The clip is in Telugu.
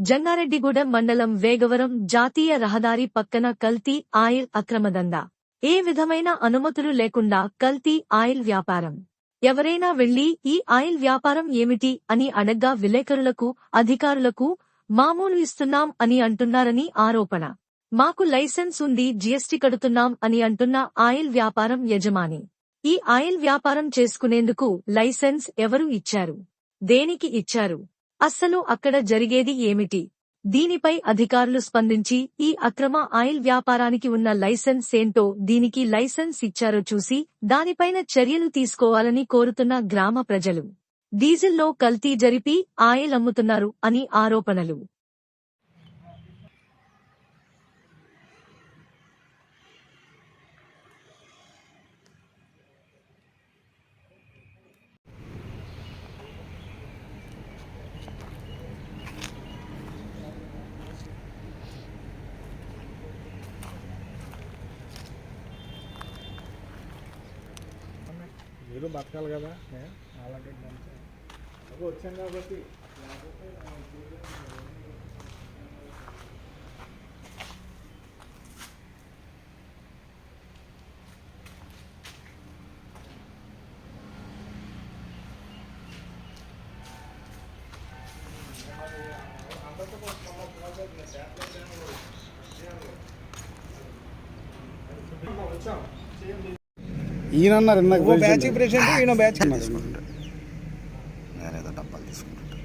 జంగారెడ్డిగూడెం మండలం వేగవరం జాతీయ రహదారి పక్కన కల్తీ ఆయిల్ అక్రమదందా ఏ విధమైన అనుమతులు లేకుండా కల్తీ ఆయిల్ వ్యాపారం. ఎవరైనా వెళ్ళి ఈ ఆయిల్ వ్యాపారం ఏమిటి అని అడగ్గా విలేకరులకు అధికారులకు మామూలు ఇస్తున్నాం అని అంటున్నారని ఆరోపణ. మాకు లైసెన్స్ ఉంది జీఎస్టీ కడుతున్నాం అని అంటున్న ఆయిల్ వ్యాపారం యజమాని. ఈ ఆయిల్ వ్యాపారం చేసుకునేందుకు లైసెన్స్ ఎవరు ఇచ్చారు? దేనికి ఇచ్చారు? అస్సలు అక్కడ జరిగేది ఏమిటి? దీనిపై అధికారులు స్పందించి ఈ అక్రమ ఆయిల్ వ్యాపారానికి ఉన్న లైసెన్స్ ఏంటో దీనికి లైసెన్స్ ఇచ్చారో చూసి దానిపైన చర్యలు తీసుకోవాలని కోరుతున్న గ్రామ ప్రజలు. డీజిల్లో కల్తీ జరిపి ఆయిల్ అమ్ముతున్నారు అని ఆరోపణలు. మీరు బతకాలి కదా? అలాంటి అలాగే వచ్చాం కాబట్టి. వచ్చాం. ఈయన ఈయనన్నారు ఇందాక బ్యాచ్ ప్రెసిడెంట్ ఈయన బ్యాచ్ తీసుకుంటాడు నేనేదో డబ్బాలు తీసుకుంటాడు